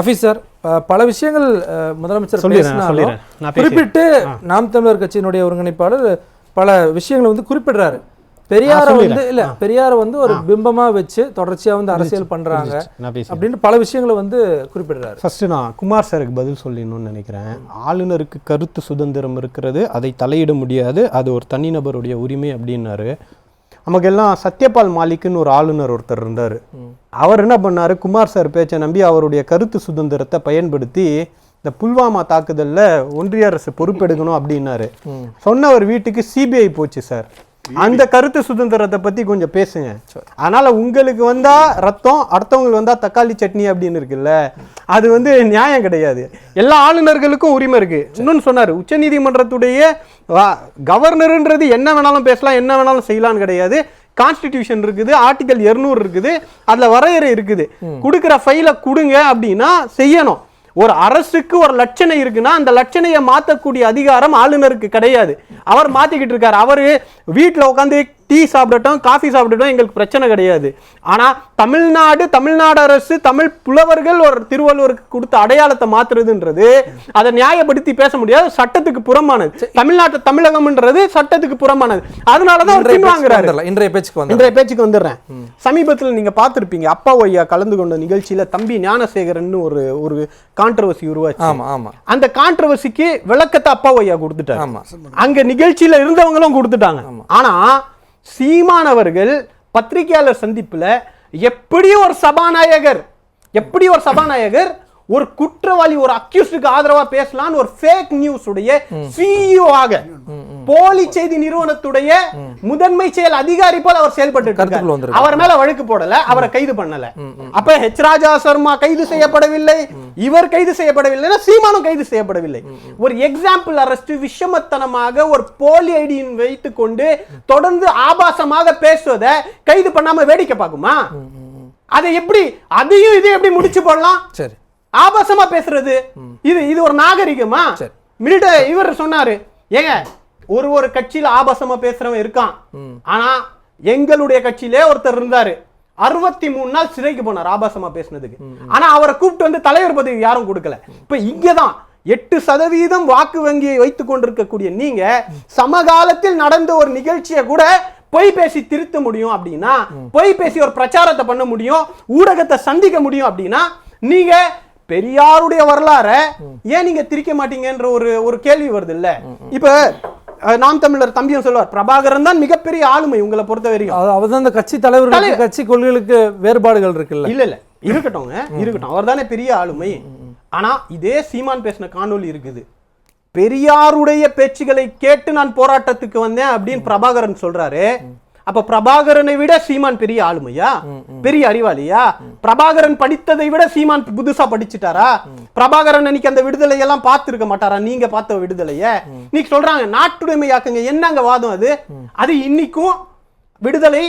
அஃபீஸ் sir பல விஷயங்கள் முதலமைச்சர் குறிப்பிட்டு நாம் தமிழர் கட்சியினுடைய ஒருங்கிணைப்பாளர் பல விஷயங்களை வந்து குறிப்பிடுறாரு. பெரியார வந்து இல்ல பெரியார வந்து ஒரு பிம்பமா வச்சு தொடர்ச்சியா வந்து அரசியல் பண்றாங்க அப்படின்னு பல விஷயங்களை வந்து குறிப்பிடுறாரு. ஃபர்ஸ்ட் நான் குமார் சாருக்கு பதில் சொல்லணும்னு நினைக்கிறேன். ஆளுநருக்கு கருத்து சுதந்திரம் இருக்கிறது அதை தலையிட முடியாது அது ஒரு தனிநபருடைய உரிமை அப்படின்னாரு. நமக்கெல்லாம் சத்யபால் மாலிக்னு ஒரு ஆளுநர் ஒருத்தர் இருந்தார். அவர் என்ன பண்ணாரு? குமார் சார் பேச்சை நம்பி அவருடைய கருத்து சுதந்திரத்தை பயன்படுத்தி இந்த புல்வாமா தாக்குதல்ல ஒன்றிய அரசு பொறுப்பெடுக்கணும் அப்படின்னாரு. சொன்னவர் வீட்டுக்கு சிபிஐ போச்சு சார். அந்த கருத்து சுதந்திரத்தை பத்தி கொஞ்சம் பேசுங்க. அதனால உங்களுக்கு வந்தா ரத்தம் அடுத்தவங்களுக்கு வந்தா தக்காளி சட்னி அப்படின்னு இருக்குல்ல அது வந்து நியாயம் கிடையாது. எல்லா ஆளுநர்களுக்கும் உரிமை இருக்கு. இன்னொன்னு சொன்னாரு உச்சநீதிமன்றத்துடைய வா- கவர்னருன்றது என்ன வேணாலும் பேசலாம் என்ன வேணாலும் செய்யலாம்னு கிடையாது. கான்ஸ்டிடியூஷன் இருக்குது ஆர்டிகல் 200 இருக்குது அதுல வரையறை இருக்குது. கொடுக்குற ஃபைலை கொடுங்க அப்படின்னா செய்யணும். ஒரு அரசுக்கு ஒரு லட்சணை இருக்குன்னா அந்த லட்சணையை மாற்றக்கூடிய அதிகாரம் ஆளுநருக்கு கிடையாது. அவர் மாற்றிக்கிட்டு இருக்காரு. அவர் வீட்டில் உட்காந்து டீ சாப்பிடட்டும் காஃபி சாப்பிடட்டும் எங்களுக்கு பிரச்சனை கிடையாது. ஆனா தமிழ்நாடு தமிழ்நாடு அரசு தமிழ் புலவர்கள் ஒரு திருவள்ளுவருக்கு கொடுத்த அடையாளத்தை மாத்துறதுன்றது அதை நியாயப்படுத்தி பேச முடியாது சட்டத்துக்கு புறமானது தமிழ்நாட்டு தமிழகம்ன்றது சட்டத்துக்கு புறமானது அவர் பேச்சுக்கு பின்வாங்குறாரு வந்துடலாம். இன்றைய பேச்சுக்கு வந்து இன்றைய பேச்சுக்கு வந்துடுறேன். சமீபத்தில் நீங்க பார்த்திருப்பீங்க அப்பா ஐயா கலந்து கொண்ட நிகழ்ச்சியில தம்பி ஞானசேகரன் ஒரு ஒரு கான்ட்ரவர்சி உருவாச்சு. ஆமா ஆமா. அந்த கான்ட்ரவர்சிக்கு விளக்கத்தை அப்பா ஐயா கொடுத்துட்டாரு. ஆமா. அங்க நிகழ்ச்சியில இருந்தவங்களும் கொடுத்துட்டாங்க. ஆனா சீமான் அவர்கள் பத்திரிகையாளர் சந்திப்புல எப்படி ஒரு சபாநாயகர். எப்படி ஒரு சபாநாயகர்? ஒரு குற்றவாளி ஒரு அக்யூஸ்டுக்கு ஆதரவா பேசலாம்னு ஒரு ஃபேக் நியூஸ் உடைய சிஇஓ ஆக போலி செய்தி நிறுவனத்துடைய முதன்மை செயல் அதிகாரி போல அவர் செயல்பட்டு. அவர் மேல வழக்கு போடல அவரை கைது பண்ணல. அப்ப ஹெச் ராஜா சர்மா கைது செய்யப்படவில்லை இவர் கைது செய்யப்படவில்லை சீமானும் கைது செய்யப்படவில்லை. ஒரு எக்ஸாம்பிள் அரெஸ்ட் விஷமத்தனமாக ஒரு போலி ஐடியின் வைத்துக் கொண்டு தொடர்ந்து ஆபாசமாக பேசுவதை கைது பண்ணாம வேடிக்கை பார்க்குமா? அதை எப்படி அதையும் இதையும் எப்படி முடிச்சு போடலாம்? சரி. ஆபாசமா பேசுறது? இது இது ஒரு நாகரிகமா. மிலிட்ட இவர் சொன்னாரு ஏங்க ஒரு ஒரு கட்சியில ஆபாசமா பேசுறவன் இருக்கான். ஆனா எங்களுடைய கட்சியிலே ஒருத்தர் இருந்தாரு. அறுபத்தி மூணு நாள் சிறைக்கு போனார் ஆபாசமா பேசுனதுக்கு. ஆனா அவரை கூப்பிட்டு வந்து தலைவர் பதவி யாரும் கொடுக்கல. இப்ப இங்கதான் எட்டு சதவீதம் வாக்கு வங்கியை வைத்துக் கொண்டிருக்கக்கூடிய நீங்க சமகாலத்தில் நடந்த ஒரு நிகழ்ச்சியை கூட பொய் பேசி திருத்த முடியும் அப்படின்னா பொய் பேசி ஒரு பிரச்சாரத்தை பண்ண முடியும் ஊடகத்தை சந்திக்க முடியும் அப்படின்னா நீங்க பெரியாருடைய வரலாற ஏன் நீங்க திரிக்க மாட்டீங்கன்ற ஒரு ஒரு கேள்வி வருது இல்ல இப்ப நாம் தமிழர் தம்பியும் சொல்லுவார் பிரபாகரன் தான் மிகப்பெரிய ஆளுமை உங்களை பொறுத்த வரைக்கும் அது அவர்தான் இந்த கட்சி தலைவர்களுக்கு கட்சி கொள்கைகளுக்கு வேறுபாடுகள் இருக்குல்ல? இல்ல இல்ல. இருக்கட்டும்ங்க இருக்கட்டும். அவர் தானே பெரிய ஆளுமை. ஆனா இதே சீமான் பேசின காணொளி இருக்குது. பெரியாருடைய பேச்சுகளை கேட்டு நான் போராட்டத்துக்கு வந்தேன் அப்படின்னு பிரபாகரன் சொல்றாரு. அப்ப பிரபாகரனை விட சீமான் பெரிய ஆளுமையா? பெரிய அறிவாளியா? பிரபாகரன் படித்ததை விட சீமான் புதுசா படிச்சுட்டாரா? பிரபாகரன் அன்னைக்கு அந்த விடுதலை எல்லாம் பார்த்திருக்க மாட்டாரா? நீங்க பார்த்த விடுதலைய? நீங்க சொல்றாங்க நாட்டுடைமையாக்குங்க. என்னங்க வாதம் அது? அது இன்னைக்கும் விடுதலை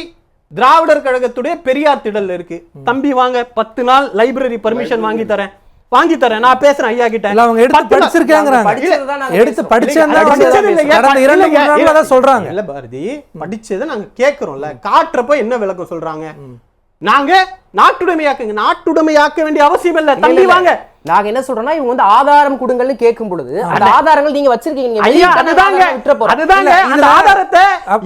திராவிடர் கழகத்துடைய பெரியார் திடல்ல இருக்கு. தம்பி வாங்க பத்து நாள் லைப்ரரி பர்மிஷன் வாங்கி தரேன். வாங்கி தரேன். நான் பேசுறேன் ஐயா கிட்ட. இல்ல அவங்க எடுத்து படிச்சிருக்காங்கறாங்க எடுத்து படிச்சது இல்லைங்க, கடந்த இரண்டு இல்லைங்க, மூணு நாள்ல தான் சொல்றாங்க. இல்ல பாரதி. படிச்சதை நாங்க கேக்குறோம்ல. காட்டுறப்ப என்ன விளக்கம் சொல்றாங்க? நாங்க நாட்டுடைமையாக்குங்க நாட்டுடைமையாக்க வேண்டிய அவசியம் இல்ல இல்ல. வாங்க. நாங்க என்ன சொல்றோம்னா இவங்க வந்து ஆதாரம் கொடுங்கள்னு கேட்கும் பொழுது அந்த ஆதாரங்கள் நீங்க வச்சிருக்கீங்க ஐயா அதுதாங்க. அதுதாங்க. அந்த ஆதாரத்தை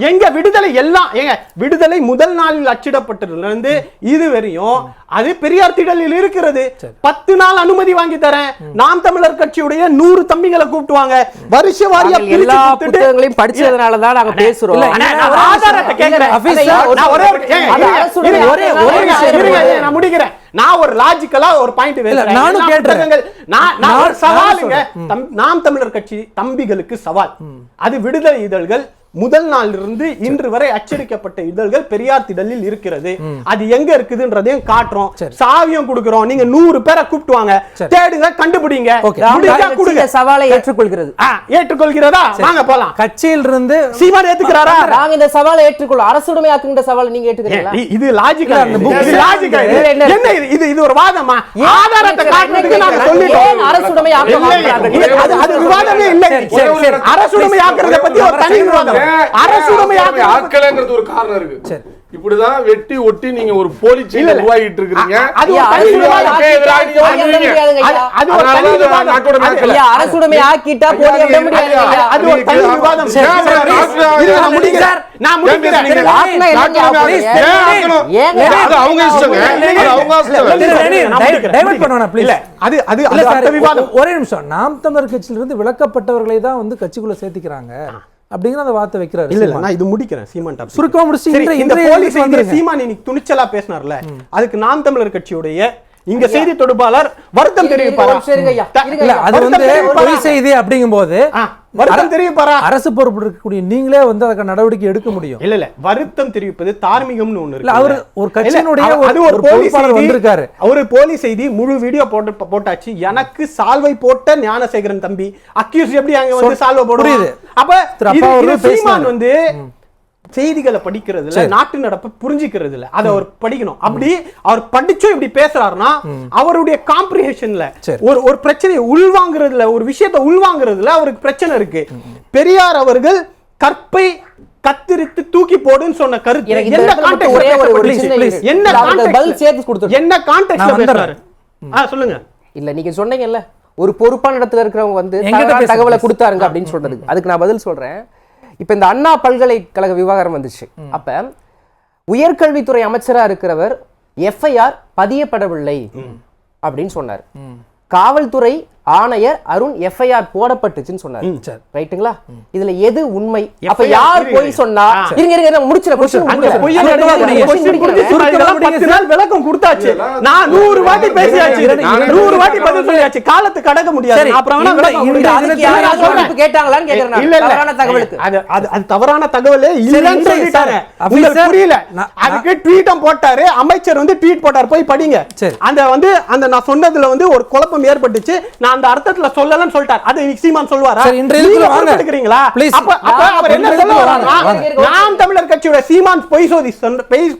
எங்க விடுதலை எல்லாம் ஏங்க விடுதலை முதல் நாளில் அச்சிடப்பட்டதுல இருந்து இது வரையும் அது பெரியார் திடலில் இருக்கிறது. பத்து நாள் அனுமதி வாங்கி தரேன். நாம் தமிழர் கட்சியுடைய நூறு தம்பிங்களை கூப்பிட்டுவாங்க. வருஷ வாரியா எல்லா புத்தகங்களையும் படிச்சதுனால தான் நாங்க பேசுறோம். ஒரு ஒரு- நான் முடிக்கிறேன். நான் ஒரு லாஜிக்கலா ஒரு பாயிண்ட் இல்ல, நானும் கேட்டேன். நான் சவாலுங்க. நாம் தமிழர் கட்சி தம்பிகளுக்கு சவால். அது விடுதலை இதழ்கள் முதல் நாளிலிருந்து இருந்து இன்று வரை அச்சடிக்கப்பட்ட இதழ்கள் பெரியார் திடலில் இருக்கிறது. அது எங்க இருக்குதுன்றதையும் காட்டுறோம். சாவியும் கொடுக்கிறோம். நீங்க நூறு பேரை கூப்பிட்டு வாங்க. தேடுங்க கண்டுபிடிங்க. கொடுங்க. சவாலை ஏற்றுக்கொள்கிறது. ஏற்றுக்கொள்கிறதா? வாங்க போலாம். கட்சியில் இருந்து சீமான் ஏத்துக்கிறாரா? நாங்க இந்த சவாலை ஏற்றுக்கொள்ளும் அரசுடைமையாக்குங்கிற சவாலை நீங்க ஏற்றுக்கிறீங்களா இது லாஜிக்கா இது லாஜிக்கா என்ன இது? இது ஒரு வாதமா? ஆதாரத்தை? காட்டுறதுக்கு நாங்க சொல்லிட்டோம். அரசுடைமை ஆக்க இல்லை, மாட்டார்கள்? இது- அது விவாதமே இல்லை. சரி, சரி, சரி. அரசுடைமை ஆக்குறத பத்தி ஒரு தனி விவாதம். அரசுடைமை ஆக்குறது ஆக்கலங்கிறது ஒரு காரணம் இருக்கு. சரி. இப்படிதான் வெட்டி ஒட்டி நீங்க ஒரு போலி இல்ல. உருவாகிட்டு தனி அரசுடைமை ஆக்கிட்டா. அது ஒரு தனி விவாதம். நான் முடிக்கிறேன். நான் முடிக்கிறேன். அது அவங்க இஷ்டங்க. அது அவங்க இஷ்டம் டைவர்ட் அது அது விவாதம். ஒரே நிமிஷம். நாம் தமிழர் கட்சியிலிருந்து விலக்கப்பட்டவர்களை தான் வந்து கட்சிக்குள்ள சேர்த்துக்கிறாங்க அப்படிங்கிற அந்த வார்த்தை வைக்கிறாரு இல்ல. நான் இது முடிக்கிறேன் சீமான் டாபிக் சுருக்கமா முடிச்சு இந்த இன்றைய போலி இதுக்கு செய்தியை வந்துருங்க. சீமான் இன்னைக்கு துணிச்சலா பேசினார்ல அதுக்கு நாம் தமிழர் கட்சியுடைய இங்க செய்தி தொடர்பாளர் வருத்தம் தெரிவிப்பாரா இல்ல. அது வந்து? பொய் செய்தி அப்படிங்கும்போது ஆ, வருத்தம் தெரிவிப்பாரா அரசு பொறுப்பு இருக்கக்கூடிய நீங்களே வந்து அதுக்கு நடவடிக்கை எடுக்க முடியும் இல்ல இல்ல வருத்தம் தெரிவிப்பது தார்மீகம்னு ஒண்ணு இருக்கு அவரு ஒரு கட்சியினுடைய ஒரு- அது ஒரு ஒரு போலி பொறுப்பாளர் செய்தி வந்திருக்காரு. அவரு போலி செய்தி முழு வீடியோ போட்டு போட்டாச்சு எனக்கு சால்வை போட்ட ஞானசேகரன் தம்பி அக்யூஸ் எப்படி அங்க வந்து சொல்- சால்வை புரியுது. அப்ப சீமான். வந்து செய்திகளை படிக்கிறதுல. நாட்டு நடப்பை புரிஞ்சுக்கிறது இல்ல அதை அவர் படிக்கணும் அப்படி அவர் படிச்சும் இப்படி பேசுறாருன்னா அவருடைய காம்ப்ரிஹெஷன்ல. ஒரு ஒரு பிரச்சனையை உள்வாங்குறதுல ஒரு விஷயத்தை உள்வாங்குறதுல அவருக்கு பிரச்சனை இருக்கு பெரியார் அவர்கள் கற்பை கத்திரித்து தூக்கி போடுன்னு சொன்ன கருத்து என்ன. இது. என்ன சேர்த்து கொடுத்துரு. என்ன கான்டெக்ட்ல பேசுறாரு. ஆ சொல்லுங்க இல்ல நீங்க சொன்னீங்கல்ல ஒரு பொறுப்பான இடத்துல இருக்கிறவங்க வந்து தகவலை. கொடுத்தாருங்க அப்படின்னு சொல்றதுக்கு அதுக்கு நான் பதில் சொல்றேன் இப்ப இந்த அண்ணா பல்கலைக்கழக விவகாரம் வந்துச்சு. அப்ப உயர்கல்வித்துறை அமைச்சரா இருக்கிறவர் எஃப்ஐஆர் பதியப்படவில்லை அப்படின்னு சொன்னார். காவல்துறை ஆணையர் அருண் எஃப்ஐஆர் போடப்பட்டுச்சுன்னு சொன்னார். சரி. ரைட்டுங்களா? இதுல எது உண்மை? அப்ப யார் போய். சொன்னா. இருங்க இருங்க நான் முடிச்சல விளக்கம் கொடுத்தாச்சு. நான் நூறு வாட்டி பேசியாச்சு. நூறு வாட்டி பதில் சொல்லியாச்சு. காலத்து கடக்க முடியாது. அப்புறம் கேட்டாங்களான்னு கேக்குறேன் தகவலுக்கு. அது அது தவறான தகவலே இல்லைன்னு சொல்லிட்டாரு. உங்களுக்கு புரியல. அதுக்கு ட்வீட்டும் போட்டாரு. அமைச்சர் வந்து ட்வீட் போட்டார். போய் படிங்க. சரி. அந்த வந்து அந்த நான் சொன்னதுல வந்து ஒரு குழப்பம் ஏற்பட்டுச்சு. நான் அந்த அர்த்தத்துல சொல்லலன்னு சொல்லிட்டார். அது சீமான் சொல்வாரா Please. அப்ப அப்ப அவர் என்ன சொல்ல வாங்க. நாம் தமிழர் கட்சியோட சீமான் பொய் சோதி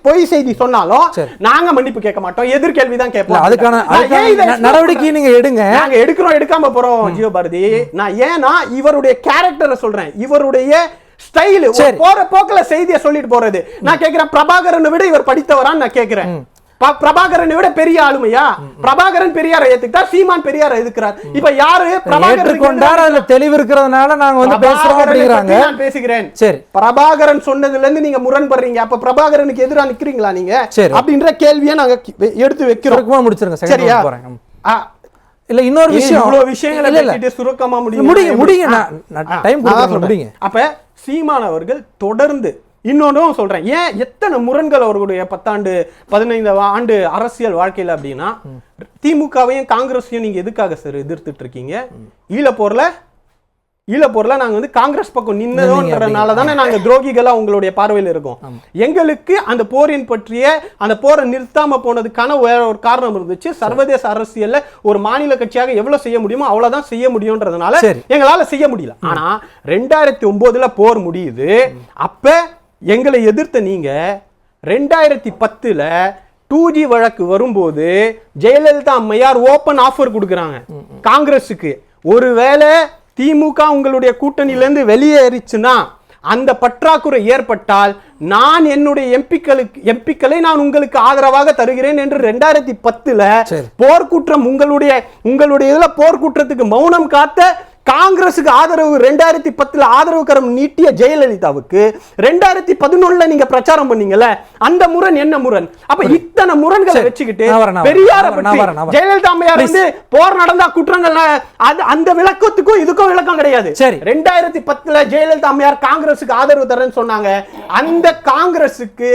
பொய்- செய்தி சொன்னாலும். நாங்க மன்னிப்பு கேட்க மாட்டோம். எதிர்கேள்வி தான் கேட்போம். அதுக்கான நான் நடவடிக்கை நீங்க எடுங்க. நாங்க எடுக்கிறோம் எடுக்காம போறோம் ஜியோபாரதி நான் ஏன்னா இவருடைய கேரக்டரை சொல்றேன். இவருடைய ஸ்டைல். போற போக்குல செய்தியை சொல்லிட்டு போறது. நான் கேக்குறேன் பிரபாகரனை விட இவர் படித்தவரான்னு நான் கேக்குறேன் பிரபாகரனை விட பெரிய ஆளுமையா? பிரபாகரன் பெரியாரை ஏத்துக்கிட்டா சீமான் பெரியாரை எதுக்குறார் இப்ப யாரு பிரபாகரனுக்கு ஏற்றுக்கொண்டார் அதுல தெளிவு இருக்கிறதுனால நாங்க வந்து பேசுறோம் பிரபாகரனை அப்படிங்கிறாங்க. நான் பேசுகிறேன். சரி. பிரபாகரன் சொன்னதுல இருந்து நீங்க முரண்படுறீங்க. அப்ப பிரபாகரனுக்கு எதிரா நிக்கிறீங்களா நீங்க. அப்படின்ற கேள்வியை நாங்க எடுத்து வைக்கிறோம். முடிச்சிருங்க சரியா? இல்ல இன்னொரு விஷயம். இவ்வளவு விஷயங்களை சுருக்கமா முடியுமா? நான் ஆ, டைம் சொல்றேன். முடிங்க அப்ப சீமான் அவர்கள் தொடர்ந்து இன்னொன்றும் சொல்றேன். ஏன் எத்தனை முரண்கள் அவர்களுடைய பத்தாண்டு பதினைந்து ஆண்டு அரசியல் வாழ்க்கையில அப்படின்னா திமுகவையும் காங்கிரஸையும் நீங்க எதுக்காக சார் எதிர்த்துட்டு இருக்கீங்க? ஈழப்போர்ல ஈழப்போர்ல நாங்க வந்து காங்கிரஸ் பக்கம் நின்னதோன்றதுனால தானே நாங்க துரோகிகளா உங்களுடைய பார்வையில இருக்கோம். எங்களுக்கு அந்த போரின் பற்றிய அந்த போரை நிறுத்தாம போனதுக்கான வேற ஒரு காரணம் இருந்துச்சு. சர்வதேச அரசியல்ல ஒரு மாநில கட்சியாக எவ்வளவு செய்ய முடியுமோ அவ்வளவுதான் செய்ய முடியும்ன்றதுனால சரி. எங்களால செய்ய முடியல. ஆனா ரெண்டாயிரத்தி ஒன்பதுல போர் முடியுது. அப்ப எங்களை எதிர்த்த நீங்க ரெண்டாயிரத்தி பத்துல டூ ஜி வழக்கு வரும்போது ஜெயலலிதா அம்மையார் ஓப்பன் ஆஃபர் கொடுக்குறாங்க காங்கிரஸுக்கு ஒருவேளை திமுக உங்களுடைய கூட்டணியிலேருந்து வெளியேறிச்சுன்னா அந்த பற்றாக்குறை ஏற்பட்டால் நான் என்னுடைய எம்பிக்களுக்கு எம்பிக்களை நான் உங்களுக்கு ஆதரவாக தருகிறேன் என்று ரெண்டாயிரத்தி பத்துல. போர்க்குற்றம் உங்களுடைய உங்களுடைய இதுல போர்க்குற்றத்துக்கு மௌனம் காத்த காங்கிரசுக்கு ஆதரவு ரெண்டாயிரத்தி பத்துல ஆதரவு கரம் நீட்டிய ஜெயலலிதாவுக்கு ரெண்டாயிரத்தி பதினொன்னுல நீங்க பிரச்சாரம் பண்ணீங்கல்ல அந்த முரண் என்ன முரண் அப்ப இத்தனை முரண்களை. வச்சுக்கிட்டு. பெரியார. ஜெயலலிதா அம்மையார். வந்து போர் நடந்தா குற்றங்கள் அது அந்த விளக்கத்துக்கும் இதுக்கும் விளக்கம் கிடையாது சரி. ரெண்டாயிரத்தி பத்துல ஜெயலலிதா அம்மையார் காங்கிரசுக்கு ஆதரவு தரேன்னு சொன்னாங்க அந்த காங்கிரசுக்கு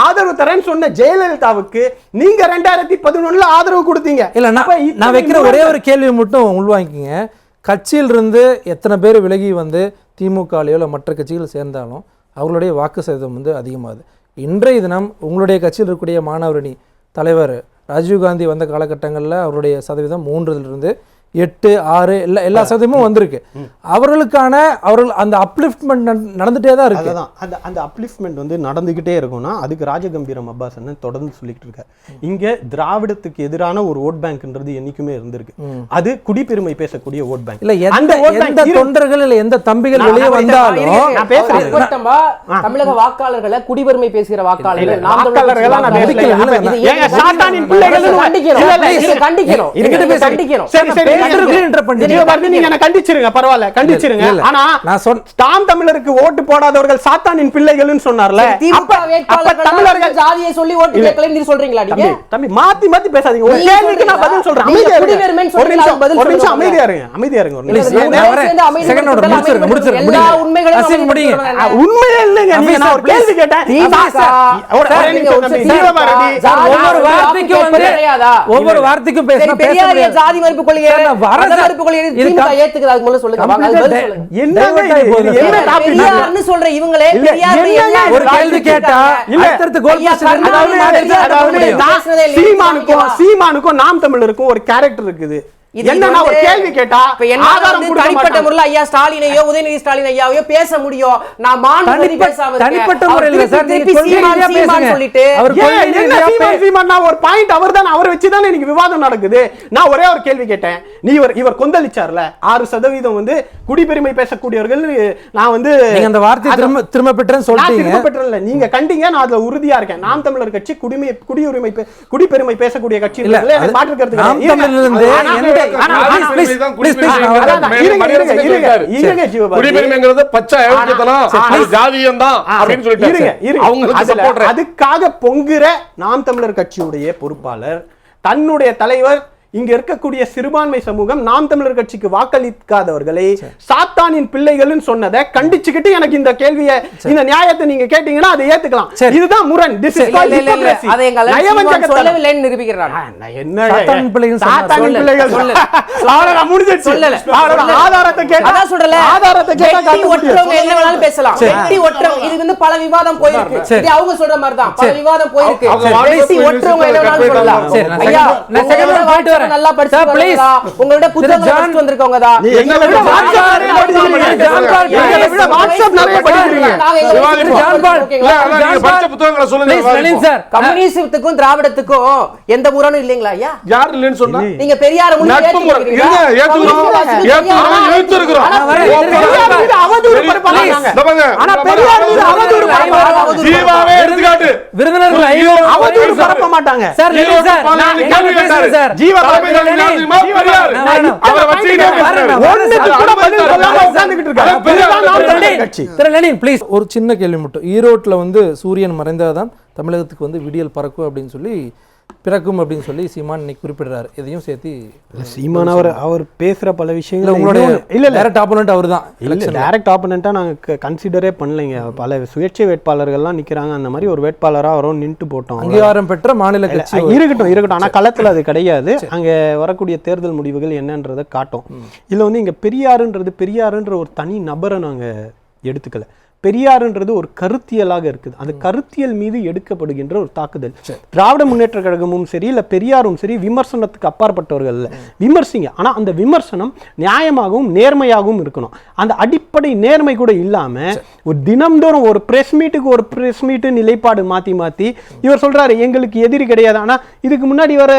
ஆதரவு தரேன்னு சொன்ன ஜெயலலிதாவுக்கு நீங்க ரெண்டாயிரத்தி பதினொன்னுல ஆதரவு கொடுத்தீங்க இல்ல நான் வைக்கிற ஒரே. ஒரு கேள்வி மட்டும் உள்வாங்கிக்கங்க கட்சியிலிருந்து எத்தனை பேர் விலகி வந்து திமுகலையோ இல்லை மற்ற கட்சிகள் சேர்ந்தாலும் அவர்களுடைய வாக்கு சதவீதம் வந்து அதிகமாகுது. இன்றைய தினம் உங்களுடைய கட்சியில் இருக்கக்கூடிய மாணவரணி தலைவர் ராஜீவ்காந்தி வந்த காலகட்டங்களில் அவருடைய சதவீதம் மூன்றிலிருந்து எட்டு ஆறு எல்லா எல்லா சதவீதமும் வந்திருக்கு. அவர்களுக்கான அவர்கள் அந்த அப்லிஃப்ட்மெண்ட் நடந்துட்டே தான் இருக்கு. அதுதான். அந்த அந்த அப்லிஃப்ட்மெண்ட் வந்து நடந்துகிட்டே இருக்கும்னா அதுக்கு ராஜகம்பீரம் அப்பாஸ் தொடர்ந்து சொல்லிட்டு இருக்காரு. இங்க திராவிடத்துக்கு எதிரான ஒரு ஓட் பேங்க்ன்றது என்னைக்குமே இருந்திருக்கு. அது குடிப்பெருமை பேசக்கூடிய ஓட் பேங்க். இல்ல அந்த எந்த எந்த தொண்டர்கள் இல்ல எந்த தம்பிகள் வெளியே வந்தாலும் தமிழக வாக்காளர்களை குடிபெருமை பேசுகிற வாக்காளர்கள் கண்டிக்கிறோம். கண்டிக்கிறோம். நீங்க கண்டிச்சிருங்க பரவாயில்ல கண்டிச்சிருங்க இல்ல, ஆனா நான் சொன்ன- தாம் தமிழருக்கு ஓட்டு போடாதவர்கள் சாத்தானின் பிள்ளைகள்னு சொன்னார்ல திமுக அப்ப அப்ப வேட்பாளர்கள் தமிழர்கள் ஜாதியை சொல்லி ஓட்டு இல்ல. கேட்கலன்னு நீங்க சொல்றீங்களா நீங்க தம்பி தம்பி மாத்தி மாத்தி பேசாதீங்க ஒரு நீங்க கேள்விக்கு நான் சொல்றீங்களா? பதில் சொல்றேன் நீங்க அமைதியா இருங்க. குடிவெறுமைன்னு ஒரு சொல்றீங்களா? நிமிஷம் பதில் ஒரு நிமிஷம் சொல்லுங்க. அமைதியா இருங்க அமைதியா இருங்க ஒரு இல்ல, நிமிஷம். இல்ல, மூணு நான் பேரும் வரேன். சேர்ந்து அமைதி Second order, படுத்துறது, முடிச்சிருங்க, அமைதி முடிச்சிருங்க, படுத்துறது. எல்லா முடிங்க. உண்மைகளையும் அசீம், அமைதி முடிங்க. படுத்துறது. அஹ், உண்மையே இல்லைங்க நீங்க அபி நான் சார், ஒரு கேள்வி please. கேட்டேன் திமுக அதான் சார், ஒரு- சார், ஒரே நீங்க நிமிஷம் ஒரு தம்பி. திமுக ஜீவபாரதி. ஜாதி ஒவ்வொரு வார்த்தைக்கும் வந்து? ஒவ்வொரு வார்த்தைக்கும் சரி, பேசினா பேச பெரியாரிய முடியாது. ஜாதி மறுப்பு கொள்கையை ஒரு கேள்வி கேட்டா இல்ல. சீமானுக்கும்? சீமானுக்கும் நாம் தமிழருக்கும் ஒரு கேரக்டர் இருக்குது. தனிப்பட்ட. முறையில் ஐயா ஸ்டாலினையோ உதயநிதி ஸ்டாலின் ஐயாவையோ பேச முடியும். நான் பேசாம. தனிப்பட்ட அவர் முறையில் திருப்பி சார், நீங்க திருப்பி கொள்கை சீமான், ரீதியா சீமான் பேசுங்க. சொல்லிட்டு. அவர் ஏன், கொள்கை என்ன ரீதியா சீமான், பே- சீமான், நான் ஒரு பாயிண்ட் அவர் தான் அவரை வச்சு தானே எனக்கு விவாதம் நடக்குது. நான் ஒரே ஒரு கேள்வி கேட்டேன். நீ இவர் இவர் கொந்தளிச்சார்ல? ஆறு சதவீதம் வந்து குடிபெருமை பேசக்கூடியவர்கள் நான் வந்து நீங்க அந்த வார்த்தையை அத- திரும்ப திரும்ப பெற்றேன்னு சொல்லிட்டீங்க. திரும்ப பெற்றல நீங்க கண்டீங்க நான் அதுல உறுதியா இருக்கேன். நாம் தமிழர் கட்சி குடிமை குடியுரிமை குடிப்பெருமை பேசக்கூடிய கட்சி இல்ல, இல்ல குடிபெருமைங்கிறது பச்சை ஜாதியம் தான் அப்படின்னு அதுக்காக பொங்குற நாம் தமிழர் கட்சியுடைய பொறுப்பாளர் தன்னுடைய தலைவர் இங்க இருக்கக்கூடிய சிறுபான்மை சமூகம் நாம் தமிழர் கட்சிக்கு வாக்களிக்காதவர்களை சாத்தானின் பிள்ளைகள்னு சொன்னதை கண்டிச்சுக்கிட்டு எனக்கு இந்த கேள்வியை இந்த நியாயத்தை நீங்க கேட்டீங்கன்னா அதை ஏத்துக்கலாம். இதுதான் முரண் called இல்ல, இல்ல, hypocrisy. அதை எங்க. சொல்லவில்லைன்னு என்ன சாத்தானின் பிள்ளைகள். சாத்தானின் சொல்லல, பிள்ளைகள் சொல்லல. அவ்வளவுதான், முடிஞ்சிருச்சு. சொல்லல. சொல்லல. ஆதாரத்தை கேட்டா அதான் சொல்றல ஆதாரத்தை கேட்டா காட்ட ஒட்டுறவங்க முடியும். என்ன வேணாலும் பேசலாம் வெட்டி ஒட்டுறவங்க இது வந்து பல விவாதம் போயிருக்கு சரி. இது அவங்க சொல்ற மாதிரி தான் பல. விவாதம் போயிருக்கு வெட்டி போய் ஒட்டுறவங்க என்ன வேணாலும் சொல்லலாம் சரி, நான் ஐயா நான் second உங்களோட வரேன். நல்லா படிச்சு please. உங்களோட புத்தகம் படிச்சு வந்திருக்கவங்க தான் எங்களை விட வாட்ஸ்அப் நிறைய சார் கம்யூனிசத்துக்கும் திராவிடத்துக்கும் எந்த முரணும் இல்லைங்களா ஐயா? யார் இல்லைன்னு சொன்னா? நீங்க பெரியார விருந்தினர்கள் அவதூறு பரப்ப மாட்டாங்க. சார் சார் ஜீவா ப்ளீஸ் ஒரு சின்ன கேள்வி மட்டும். ஈரோட்டில் வந்து சூரியன் மறைந்தாதான் தமிழகத்துக்கு வந்து விடியல் பறக்கும் அப்படின்னு சொல்லி பிறக்கும் அப்படின்னு சொல்லி சீமான் இன்னைக்கு குறிப்பிடுறாரு. இதையும் சேர்த்து சீமான் அவர் அவர் பேசுற பல விஷயங்கள் உங்களுடைய இல்ல டைரக்ட் ஆப்போனன்ட் அவர் தான் இல்ல டைரக்ட் ஆப்போனண்டா நாங்க கன்சிடரே பண்ணலைங்க. பல சுயேட்சை வேட்பாளர்கள்லாம் நிக்கிறாங்க. அந்த மாதிரி ஒரு வேட்பாளரா வரும் நின்று போட்டோம். அங்கீகாரம் பெற்ற மாநில கட்சி இருக்கட்டும் இருக்கட்டும். ஆனா களத்துல அது கிடையாது. அங்க வரக்கூடிய தேர்தல் முடிவுகள் என்னன்றதை காட்டும். இதுல வந்து இங்க பெரியாருன்றது பெரியாருன்ற ஒரு தனி நபரை நாங்க எடுத்துக்கல. பெரியாருன்றது ஒரு கருத்தியலாக இருக்குது. அந்த கருத்தியல் மீது எடுக்கப்படுகின்ற ஒரு தாக்குதல். திராவிட முன்னேற்ற கழகமும் சரி இல்ல பெரியாரும் சரி விமர்சனத்துக்கு அப்பாற்பட்டவர்கள் இல்ல. விமர்சிங்க. ஆனா அந்த விமர்சனம் நியாயமாகவும் நேர்மையாகவும் இருக்கணும். அந்த அடிப்படை நேர்மை கூட இல்லாம ஒரு தினம்தோறும் ஒரு பிரஸ் மீட்டுக்கு ஒரு பிரஸ் மீட்டு நிலைப்பாடு மாத்தி மாத்தி இவர் சொல்றாரு எங்களுக்கு எதிரி கிடையாது. ஆனா இதுக்கு முன்னாடி வர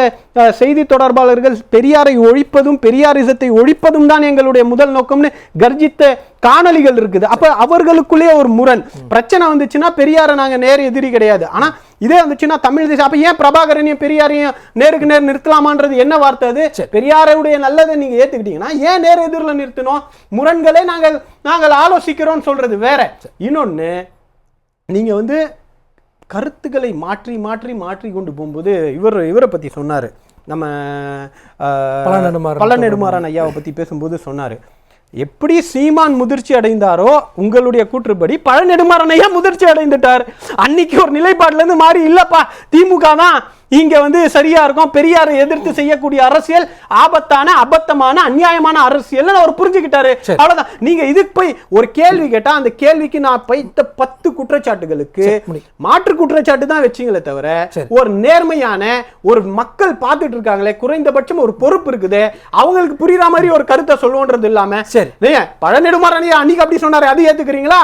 செய்தி தொடர்பாளர்கள் பெரியாரை ஒழிப்பதும் பெரியாரிசத்தை ஒழிப்பதும் தான் எங்களுடைய முதல் நோக்கம்னு கர்ஜித்த காணொளிகள் இருக்குது. அப்ப அவர்களுக்குள்ளே ஒரு முரண். பிரச்சனை வந்துச்சுன்னா பெரியாரை நாங்க நேர் எதிரி கிடையாது. ஆனா இதே வந்துச்சுன்னா தமிழ் தேசம். அப்ப ஏன் பிரபாகரனையும் பெரியாரையும் நேருக்கு நேர் நிறுத்தலாமான்றது என்ன வார்த்தை அது? பெரியாருடைய நல்லதை நீங்க ஏத்துக்கிட்டீங்கன்னா ஏன் நேர் எதிரில் நிறுத்தணும்? முரண்களை நாங்கள் நாங்கள் ஆலோசிக்கிறோம்னு சொல்றது வேற. இன்னொன்னு நீங்க வந்து கருத்துக்களை மாற்றி மாற்றி மாற்றி கொண்டு போகும்போது இவர் இவரை பத்தி சொன்னாரு. நம்ம பழ நெடுமாறன் ஐயாவை பத்தி பேசும்போது சொன்னாரு. எப்படி சீமான் முதிர்ச்சி அடைந்தாரோ உங்களுடைய கூற்றுப்படி பழ முதிர்ச்சி அடைந்துட்டார். அன்னைக்கு ஒரு நிலைப்பாடுல இருந்து மாறி இல்லைப்பா திமுக தான் இங்க வந்து சரியா இருக்கும் பெரியாரை எதிர்த்து செய்யக்கூடிய அரசியல் ஆபத்தான அபத்தமான அநியாயமான அரசியல் அவர் புரிஞ்சுக்கிட்டாரு. அவ்வளவுதான் நீங்க இதுக்கு போய் ஒரு கேள்வி கேட்டா அந்த கேள்விக்கு நான் வைத்த பத்து குற்றச்சாட்டுகளுக்கு. மாற்று குற்றச்சாட்டு தான் வச்சீங்களே தவிர. ஒரு நேர்மையான ஒரு மக்கள் பார்த்துட்டு இருக்காங்களே குறைந்தபட்சம் ஒரு பொறுப்பு இருக்குது அவங்களுக்கு புரியுற மாதிரி ஒரு கருத்தை சொல்லுவோன்றது இல்லாம சரி. பழநெடுமாறன் அன்னைக்கு அப்படி சொன்னாரு அது ஏத்துக்கிறீங்களா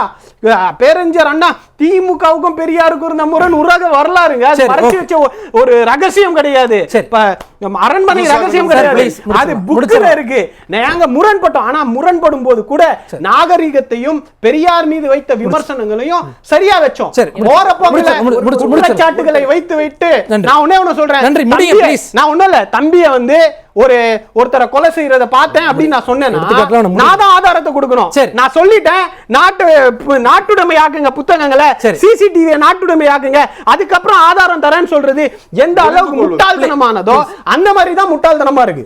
பேரறிஞர் அண்ணா திமுகவுக்கும் பெரியாருக்கும் இருந்த முரண் உலக வரலாறுங்க மறைச்சு. வச்ச ஒரு ரகசியம் கிடையாது. அரண்மனை ரகசியம் கிடையாது. அது புக்ல. இருக்கு. நாங்க முரண்பட்டோம். ஆனா முரண்படும் போது கூட நாகரிகத்தையும் பெரியார் மீது வைத்த விமர்சனங்களையும் சரியா வச்சோம். சரி, முடிச்சு- போற போக்குல முடிச்சு- முடி- முடிச்சு- முடிச்சிடலாம். குற்றச்சாட்டுகளை வைத்து வைத்து. நான் ஒண்ணே ஒண்ணு சொல்றேன். நன்றி. நான் ஒண்ணும் இல்ல. தம்பிய வந்து ஒரு ஒருத்தரை கொலை செய்யறத பார்த்தேன் அப்படின்னு நான் நம்ம நான் தான் ஆதாரத்தை கொடுக்கணும். சரி. நான் சொல்லிட்டேன் நாட்டு நாட்டுடைமையாக்குங்க புத்தகங்களை. சிசிடிவி நாட்டுடைமையாக்குங்க. அதுக்கப்புறம் ஆதாரம் தரேன்னு சொல்றது எந்த அளவுக்கு. முட்டாள்தனமானதோ அந்த மாதிரி தான் முட்டாள்தனமா இருக்கு.